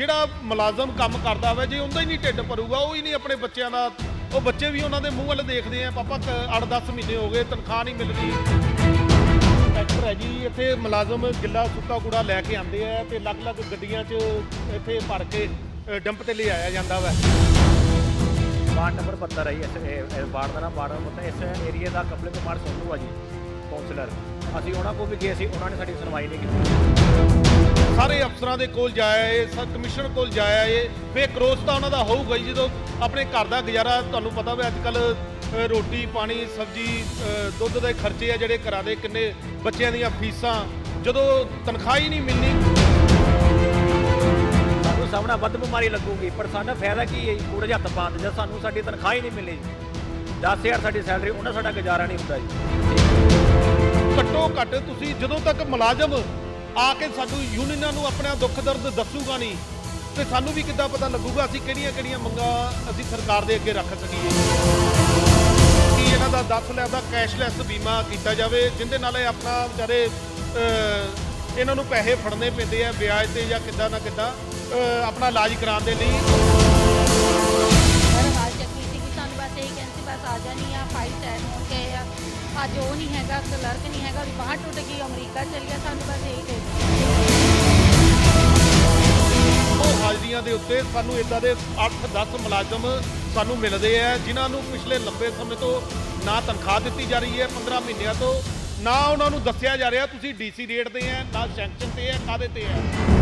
ਜਿਹੜਾ ਮੁਲਾਜ਼ਮ ਕੰਮ ਕਰਦਾ ਵਾ, ਜੇ ਉਹਦਾ ਹੀ ਨਹੀਂ ਢਿੱਡ ਭਰੂਗਾ, ਉਹ ਹੀ ਨਹੀਂ ਆਪਣੇ ਬੱਚਿਆਂ ਦਾ ਉਹ ਬੱਚੇ ਵੀ ਉਹਨਾਂ ਦੇ ਮੂੰਹ ਵੱਲ ਦੇਖਦੇ ਆ, ਪਾਪਾ 8-10 ਮਹੀਨੇ ਹੋ ਗਏ, ਤਨਖਾਹ ਨਹੀਂ ਮਿਲ ਰਹੀ ਟਰੈਕਟਰ ਹੈ ਜੀ, ਇੱਥੇ ਮੁਲਾਜ਼ਮ ਗਿੱਲਾ ਸੁੱਕਾ ਕੂੜਾ ਲੈ ਕੇ ਆਉਂਦੇ ਆ ਤੇ ਅਲੱਗ-ਅਲੱਗ ਗੱਡੀਆਂ 'ਚ ਇੱਥੇ ਭਰ ਕੇ ਡੰਪ ਤੇ ਲਿਆਇਆ ਜਾਂਦਾ ਵਾ। ਵਾਰਡ ਨੰਬਰ 72 ਹੈ ਜੀ, ਇਸ ਵਾਰਡ ਦਾ ਨਾਮ ਵਾਰਡ ਨੰਬਰ 72 ਇਸ ਏਰੀਆ ਦਾ ਕਪਲੇ ਕੁਮਾਰ ਸੋਨੂ ਆ ਜੀ ਕਾਉਂਸਲਰ ਅਸੀਂ ਉਹਨਾਂ ਕੋਲ ਵੀ ਗਏ ਸੀ ਉਹਨਾਂ ਨੇ ਸਾਡੀ ਸੁਣਵਾਈ ਨਹੀਂ ਕੀਤੀ। ਸਾਰੇ ਅਫਸਰਾਂ ਦੇ ਕੋਲ ਜਾਇਆ ਏ ਸਬ ਕਮਿਸ਼ਨਰ ਕੋਲ ਜਾਇਆ ਏ। ਫੇ ਕਰੋਸ ਤਾਂ ਉਹਨਾਂ ਦਾ ਹੋਊਗਾ ਹੀ ਜਦੋਂ ਆਪਣੇ ਘਰ ਦਾ ਗੁਜ਼ਾਰਾ ਤੁਹਾਨੂੰ ਪਤਾ ਵੀ ਅੱਜ ਕੱਲ ਰੋਟੀ ਪਾਣੀ ਸਬਜ਼ੀ ਦੁੱਧ ਦੇ ਖਰਚੇ ਆ ਜਿਹੜੇ ਘਰਾਂ ਦੇ ਕਿੰਨੇ ਬੱਚਿਆਂ ਦੀਆਂ ਫੀਸਾਂ। ਜਦੋਂ ਤਨਖਾਹ ਹੀ ਨਹੀਂ ਮਿਲਣੀ। ਸਾਨੂੰ ਸਾਹਮਣਾ ਵੱਧ ਬਿਮਾਰੀ ਲੱਗੂਗੀ ਪਰ ਸਾਡਾ ਫਾਇਦਾ ਕੀ ਹੈ? ਕੂੜੇ ਹੱਥ ਪਾਉਣ ਦਾ ਸਾਨੂੰ ਸਾਡੀ ਤਨਖਾਹ ਹੀ ਨਹੀਂ ਮਿਲੀ। 10000 ਸਾਡੀ ਸੈਲਰੀ ਉਹਨਾਂ ਸਾਡਾ ਗੁਜ਼ਾਰਾ ਨਹੀਂ ਹੁੰਦਾ ਜੀ। ਘੱਟੋ ਘੱਟ ਤੁਸੀਂ ਜਦੋਂ ਤੱਕ ਮੁਲਾਜ਼ਮ ਆ ਕੇ ਸਾਨੂੰ ਯੂਨੀਅਨਾਂ ਨੂੰ ਆਪਣਾ ਦੁੱਖ ਦਰਦ ਦੱਸੂਗਾ ਨਹੀਂ ਤੇ ਸਾਨੂੰ ਵੀ ਕਿੱਦਾਂ ਪਤਾ ਲੱਗੂਗਾ ਅਸੀਂ ਕਿਹੜੀਆਂ ਕਿਹੜੀਆਂ ਮੰਗਾਂ ਅਸੀਂ ਸਰਕਾਰ ਦੇ ਅੱਗੇ ਰੱਖ ਸਕੀਏ। ਕਿ ਇਹਨਾਂ ਦਾ 10 ਲੱਖ ਦਾ ਕੈਸ਼ਲੈਸ ਬੀਮਾ ਕੀਤਾ ਜਾਵੇ, ਜਿੰਦੇ ਨਾਲ ਇਹ ਆਪਣਾ ਵਿਚਾਰੇ ਇਹਨਾਂ ਨੂੰ ਪੈਸੇ ਫੜਨੇ ਪੈਂਦੇ ਆ ਵਿਆਜ ਤੇ ਜਾਂ ਕਿੱਦਾਂ ਨਾ ਕਿੱਦਾਂ ਆਪਣਾ ਇਲਾਜ ਕਰਾਉਣ ਦੇ ਲਈ। ਅੱਜ ਉਹ ਨਹੀਂ ਹੈਗਾ ਕਲਰਕ ਨਹੀਂ ਹੈਗਾ, ਵੀ ਬਾਹਰ ਟੁੱਟ ਗਈ, ਅਮਰੀਕਾ ਚਲ ਗਿਆ, ਸਾਨੂੰ ਬਸ ਇਹੀ ਦੇ ਉਹ ਹਾਜ਼ਰੀਆਂ ਦੇ ਉੱਤੇ ਸਾਨੂੰ ਇਦਾਂ ਦੇ 8-10 ਮੁਲਾਜ਼ਮ ਸਾਨੂੰ ਮਿਲਦੇ ਆ, ਜਿਨ੍ਹਾਂ ਨੂੰ ਪਿਛਲੇ ਲੰਬੇ ਸਮੇਂ ਤੋਂ ਨਾ ਤਨਖਾਹ ਦਿੱਤੀ ਜਾ ਰਹੀ ਹੈ 15 ਮਹੀਨਿਆਂ ਤੋਂ, ਨਾ ਉਹਨਾਂ ਨੂੰ ਦੱਸਿਆ ਜਾ ਰਿਹਾ ਤੁਸੀਂ ਡੀਸੀ ਰੇਟ ਤੇ ਆ ਨਾ ਸੈਂਕਸ਼ਨ ਤੇ ਆ ਕਾਦੇ ਤੇ ਆ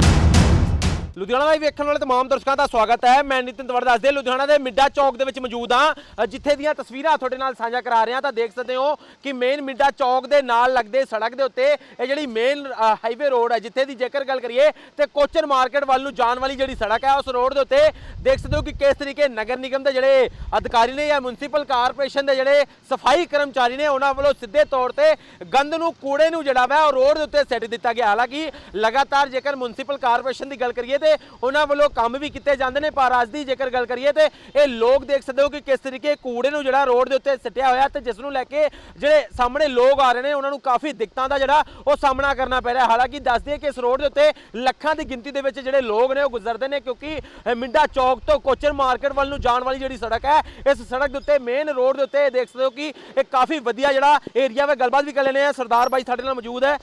ਲੁਧਿਆਣਾ ਲਾਈਵ ਵੇਖਣ ਵਾਲੇ ਤਮਾਮ ਦਰਸ਼ਕਾਂ ਦਾ ਸਵਾਗਤ ਹੈ। ਮੈਂ ਨਿਤਿਨ ਤਵੜ ਦੱਸਦੇ, ਲੁਧਿਆਣਾ ਦੇ ਮਿੱਡਾ ਚੌਕ ਦੇ ਵਿੱਚ ਮੌਜੂਦ ਹਾਂ। ਜਿੱਥੇ ਦੀਆਂ ਤਸਵੀਰਾਂ ਤੁਹਾਡੇ ਨਾਲ ਸਾਂਝਾ ਕਰਾ ਰਹੇ ਹਾਂ, ਤਾਂ ਦੇਖ ਸਕਦੇ ਹੋ ਕਿ ਮੇਨ ਮਿੱਡਾ ਚੌਕ ਦੇ ਨਾਲ ਲੱਗਦੇ ਸੜਕ ਦੇ ਉੱਤੇ ਇਹ ਜਿਹੜੀ ਮੇਨ ਹਾਈਵੇ ਰੋਡ ਹੈ, ਜਿੱਥੇ ਦੀ ਜੇਕਰ ਗੱਲ ਕਰੀਏ ਤੇ ਕੋਚਰ ਮਾਰਕੀਟ ਵੱਲ ਨੂੰ ਜਾਣ ਵਾਲੀ ਜਿਹੜੀ ਸੜਕ ਹੈ, ਉਸ ਰੋਡ ਦੇ ਉੱਤੇ ਦੇਖ ਸਕਦੇ ਹੋ ਕਿ ਕਿਸ ਤਰੀਕੇ ਨਗਰ ਨਿਗਮ ਦੇ ਜਿਹੜੇ ਅਧਿਕਾਰੀ ਨੇ ਜਾਂ ਮਿਊਨਿਸਪਲ ਕਾਰਪੋਰੇਸ਼ਨ ਦੇ ਜਿਹੜੇ ਸਫ਼ਾਈ ਕਰਮਚਾਰੀ ਨੇ, ਉਹਨਾਂ ਵੱਲੋਂ ਸਿੱਧੇ ਤੌਰ ਤੇ ਗੰਦ ਨੂੰ, ਕੂੜੇ ਨੂੰ ਜਿਹੜਾ ਵਾ, ਉਹ ਰੋਡ ਦੇ ਉੱਤੇ ਸੱਟ ਦਿੱਤਾ ਗਿਆ। ਹਾਲਾਂਕਿ ਲਗਾਤਾਰ ਜੇਕਰ ਮਿਊਨਿਸਪਲ ਕਾਰਪੋਰੇਸ਼ਨ ਦੀ ਗੱਲ ਕਰੀਏ ਤੇ ਉਹਨਾਂ ਵੱਲੋਂ ਕੰਮ ਵੀ ਕੀਤੇ ਜਾਂਦੇ ਨੇ, ਪਰ ਅੱਜ ਦੀ ਜੇਕਰ ਗੱਲ ਕਰੀਏ ਤੇ ਇਹ ਲੋਕ ਦੇਖ ਸਕਦੇ ਹੋ ਕਿ ਕਿਸ ਤਰੀਕੇ ਕੂੜੇ ਨੂੰ ਜਿਹੜਾ ਰੋਡ ਦੇ ਉੱਤੇ ਸਿੱਟਿਆ ਹੋਇਆ ਤੇ ਜਿਸ ਨੂੰ ਲੈ ਕੇ ਜਿਹੜੇ ਸਾਹਮਣੇ ਲੋਕ ਆ ਰਹੇ ਨੇ, ਉਹਨਾਂ ਨੂੰ ਕਾਫੀ ਦਿੱਕਤਾਂ ਦਾ ਜਿਹੜਾ ਉਹ ਸਾਹਮਣਾ ਕਰਨਾ ਪੈ ਰਿਹਾ। ਹਾਲਾਂਕਿ ਦੱਸ ਦਈਏ ਕਿ ਇਸ ਰੋਡ ਦੇ ਉੱਤੇ ਲੱਖਾਂ ਦੀ ਗਿਣਤੀ ਦੇ ਵਿੱਚ ਜਿਹੜੇ ਲੋਕ ਨੇ, ਉਹ ਗੁਜ਼ਰਦੇ ਨੇ, ਕਿਉਂਕਿ ਮਿੰਡਾ ਚੌਕ ਤੋਂ ਕੋਚਰ ਮਾਰਕੀਟ ਵੱਲ ਨੂੰ ਜਾਣ ਵਾਲੀ ਜਿਹੜੀ ਸੜਕ ਹੈ, ਇਸ ਸੜਕ ਦੇ ਉੱਤੇ ਮੇਨ ਰੋਡ ਦੇ ਉੱਤੇ ਦੇਖ ਸਕਦੇ ਹੋ ਕਿ ਇਹ ਕਾਫੀ ਵਧੀਆ ਜਿਹੜਾ ਏਰੀਆ ਵੇ। ਗੱਲਬਾਤ ਵੀ ਕਰ ਲੈਣੇ ਆ ਸਰਦਾਰ ਬਾਈ ਸਾਡੇ ਨਾਲ ਮੌਜੂਦ ਹੈ।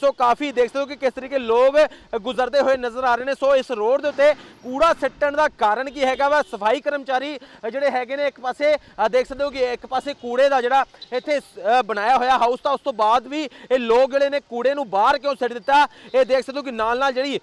ਸੋ ਕਾਫੀ ਦੇਖ ਸਕਦੇ ਹੋ ਕਿ ਕਿਸ ਤਰੀਕੇ ਲੋਕ ਗੁਜ਼ਰਦੇ ਹੋਏ ਨਜ਼ਰ ਆ ਰਹੇ ਨੇ। ਸੋ ਇਸ ਰੋਡ ਦੇ ਉੱਤੇ ਕੂੜਾ ਸਿੱਟਣ ਦਾ ਕਾਰਨ ਕੀ ਹੈਗਾ ਵਾ? ਸਫ਼ਾਈ ਕਰਮਚਾਰੀ ਜਿਹੜੇ ਹੈਗੇ ਨੇ ਇੱਕ ਪਾਸੇ ਦੇਖ ਸਕਦੇ ਹੋ ਕਿ ਇੱਕ ਪਾਸੇ ਕੂੜੇ ਦਾ ਜਿਹੜਾ ਇੱਥੇ ਬਣਾਇਆ ਹੋਇਆ ਹਾਊਸ ਤਾਂ ਉਸ ਤੋਂ ਬਾਅਦ ਵੀ ਇਹ ਲੋਕ ਜਿਹੜੇ ਨੇ ਕੂੜੇ ਨੂੰ ਬਾਹਰ ਕਿਉਂ ਸਿੱਟ ਦਿੱਤਾ? ਇਹ ਦੇਖ ਸਕਦੇ ਹੋ ਕਿ ਨਾਲ ਨਾਲ ਜਿਹੜੀ